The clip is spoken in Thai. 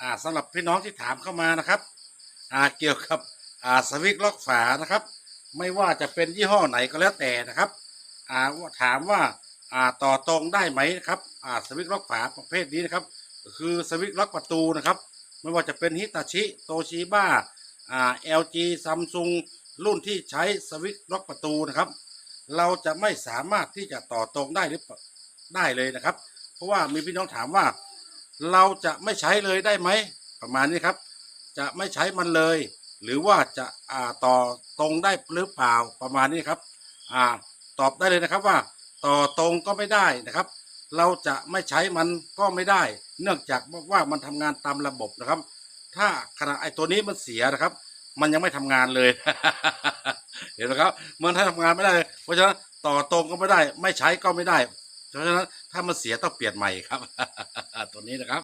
อ่าสำหรับพี่น้องที่ถามเข้ามานะครับอ่าเกี่ยวกับอ่าสวิตช์ล็อกฝานะครับ ไม่ว่าจะเป็นยี่ห้อไหนก็แล้วแต่นะครับอ่าถามว่าอ่าต่อตรงได้ไหมนะครับอ่าสวิตช์ล็อกฝาประเภทนี้นะครับ คือสวิตช์ล็อกประตูนะครับ ไม่ว่าจะเป็นฮิตาชิโตชิบ้าอ่า LG ซัมซุงรุ่นที่ใช้สวิตช์ล็อกประตูนะครับ เราจะไม่สามารถที่จะต่อตรงได้หรือได้เลยนะครับ เพราะว่ามีพี่น้องถามว่า เราจะไม่ใช้เลยได้ไหม ประมาณนี้ครับ จะไม่ใช้มันเลย หรือว่าจะอ่าต่อตรงได้หรือเปล่าประมาณนี้ครับอ่าตอบได้เลยนะครับว่า ต่อตรงก็ไม่ได้นะครับ เราจะไม่ใช้มันก็ไม่ได้ เนื่องจากว่ามันทำงานตามระบบนะครับ ถ้าขณะไอตัวนี้มันเสียนะครับ มันยังไม่ทำงานเลย เห็นไหมครับมันถ้าทำงานไม่ได้ เพราะฉะนั้นต่อตรงก็ไม่ได้ ไม่ใช้ก็ไม่ได้เพราะฉะนั้นถ้ามันเสียต้องเปลี่ยนใหม่ครับ ตัวนี้นะครับ